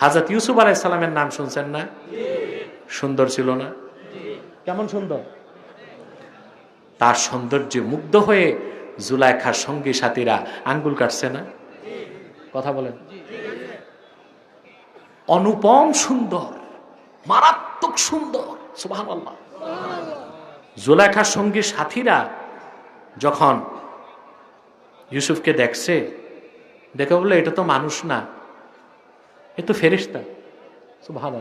হাজরত ইউসুফ আলাইসাল্লামের নাম শুনছেন না? সুন্দর ছিল না? কেমন সুন্দর? তার সৌন্দর্যে মুগ্ধ হয়ে জুলাইখার সঙ্গী সাথীরা আঙ্গুল কাটছে না? কথা বলেন। অনুপম সুন্দর মারাত্মক সুন্দর সুবাহ জুলাইখার সঙ্গী সাথীরা যখন ইউসুফকে দেখছে দেখে বলল এটা তো মানুষ না। এ তো ফেরিস্তা ভালো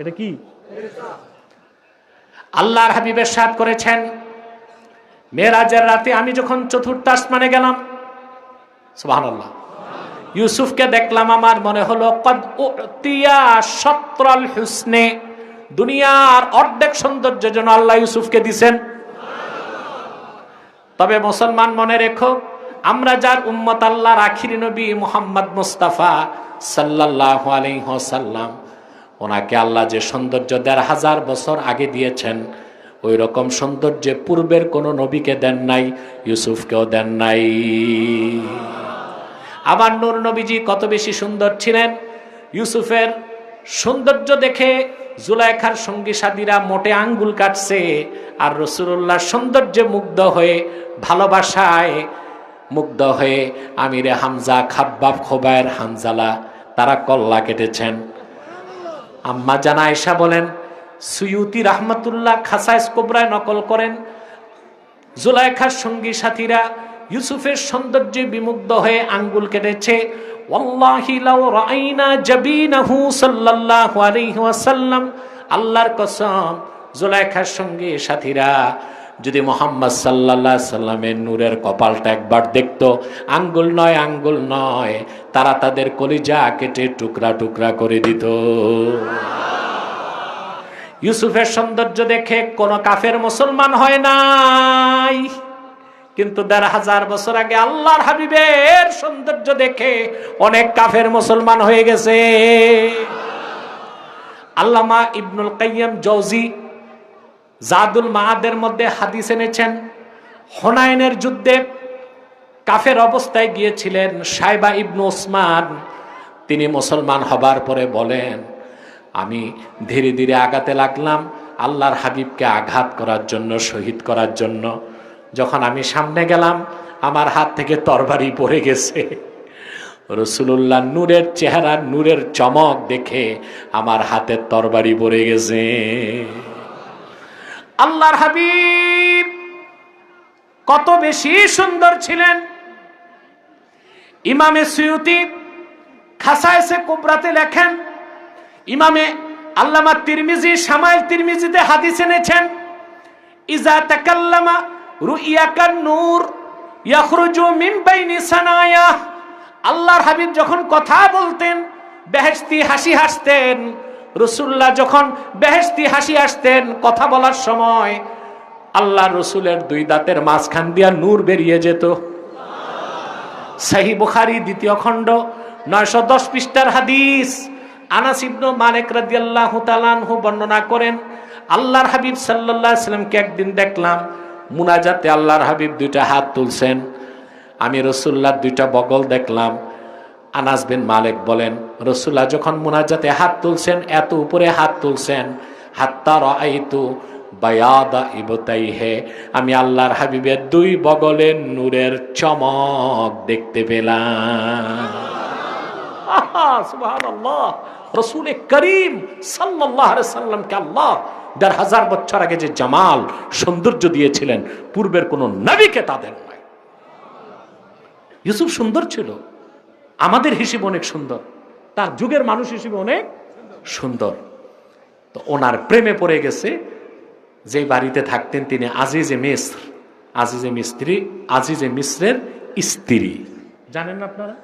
এটা কি? আল্লাহর হাবিবের সাথ করেছেন, মেয়েরাজের রাতে আমি যখন চতুর্থ আসমানে গেলাম সুবাহ আল্লাহ ইউসুফকে দেখলাম আমার মনে হলো হুসনে দুনিয়ার অর্ধেক সৌন্দর্য যেন আল্লাহ ইউসুফকে দিছেন। তবে মুসলমান মনে রেখো, আমরা যার উম্মত আল্লাহর আখিরি নবী মোহাম্মদ মুস্তাফা সাল্লাহ আলাইসাল্লাম ওনাকে আল্লাহ যে সৌন্দর্য দেড় হাজার বছর আগে দিয়েছেন, ওই রকম সৌন্দর্যে পূর্বের কোনো নবীকে দেন নাই, ইউসুফকেও দেন নাই। আবার নূর নবীজি কত বেশি সুন্দর ছিলেন, ইউসুফের সৌন্দর্য দেখে জুলাইখার সঙ্গী সাদীরা মোটে আঙ্গুল কাটছে, আর রসুল্লাহ সৌন্দর্যে মুগ্ধ হয়ে, ভালোবাসায় মুগ্ধ হয়ে আমিরে হামজা খাব্বাব খোবায়ের হামজালা তারা কল্লা কেটেছেন। আম্মা জানা আয়সা বলেন, সুয়ুতি রহমতুল্লাহ খাসাইস কোবরায় নকল করেন। জুলাইখার সঙ্গী সাথীরা ইউসুফের সৌন্দর্যে বিমুগ্ধ হয়ে আঙ্গুল কেটেছে। আল্লাহর কসম, জুলাইখার সঙ্গী সাথীরা যদি মোহাম্মদ আলাইহি সাল্লামের নূরের কপালটা একবার দেখতো, আঙ্গুল নয় আঙ্গুল নয়, তারা তাদের কলিজা কেটে টুকরা টুকরা করে দিত। ইউসুফের সৌন্দর্য দেখে কোন কাফের মুসলমান হয় নাই। কিন্তু দেড় হাজার বছর আগে আল্লাহর হাবিবের সৌন্দর্য দেখে অনেক কাফের মুসলমান হয়ে গেছে। আল্লামা ইবনুল কাইয়াম জৌজি জাদুল মাহাদের মধ্যে হাদিস এনেছেন হোনায়নের যুদ্ধে কাফের অবস্থায় গিয়েছিলেন সাইবা ইবনু ওসমান। তিনি মুসলমান হবার পরে বলেন, আমি ধীরে ধীরে আগাতে লাগলাম আল্লাহর হাবিবকে আঘাত করার জন্য, শহীদ করার জন্য। যখন আমি সামনে গেলাম, আমার হাত থেকে তরবারি পড়ে গেছে। রসুল্লাহ নূরের চেহারা, নূরের চমক দেখে আমার হাতের তরবারি পড়ে গেছে। আল্লাহর হাবিব কত বেশি সুন্দর ছিলেন। ইমামে সুয়ুতি খাসায়সে কুবরাতে লেখেন, ইমামে আল্লামা তিরমিজি সামাইল তিরমিজিতে হাদিস এনেছেন, ইজা তাকাল্লামা রুইয়াকান নূর ইয়াখরুজু মিন বাইনি সানায়া আল্লাহর হাবিব যখন কথা বলতেন, বেহেশতি হাসি হাসতেন রসুল্লাহ যখন বেহেশতি হাসি আসতেন কথা বলার সময়, আল্লাহ রসুলের দুই দাঁতের মাঝখান দিয়া নূর বেরিয়ে যেত। সাহি বুখারি দ্বিতীয় খণ্ড, নয়শো দশ পৃষ্ঠার হাদিস। আনাস ইবনু মালিক রাদিয়াল্লাহু তাআলাহু বর্ণনা করেন, আল্লাহর হাবিব সাল্লাল্লাহু আলাইহি সাল্লামকে একদিন দেখলাম, মুনাজাতে আল্লাহর হাবিব দুইটা হাত তুলছেন। আমি রসুল্লাহ দুইটা বগল দেখলাম আনাস বিন মালিক বলেন রসুল্লাহ যখন মুনাজাতে হাত তুলছেন, এত উপরে হাত তুলছেন, হাত্তা রাআইতু বায়াদা ইবতাই হে আমি আল্লাহর হাবিবের দুই বগলের নূরের চমক দেখতে পেলাম। রসুল করিম সাল্লাহ সাল্লামকে আল্লাহ দেড় হাজার বছর আগে যে জামাল সৌন্দর্য দিয়েছিলেন, পূর্বের কোন নবীকে তাদের নয় ইউসুফ সুন্দর ছিল। আমাদের হিসেবে অনেক সুন্দর। তার যুগের মানুষ হিসেবে অনেক সুন্দর। তো ওনার প্রেমে পড়ে গেছে। যে বাড়িতে থাকতেন তিনি আজিজে মিস্র। আজিজে মিস্ত্রি, আজিজে মিশ্রের স্ত্রী। জানেন না আপনারা?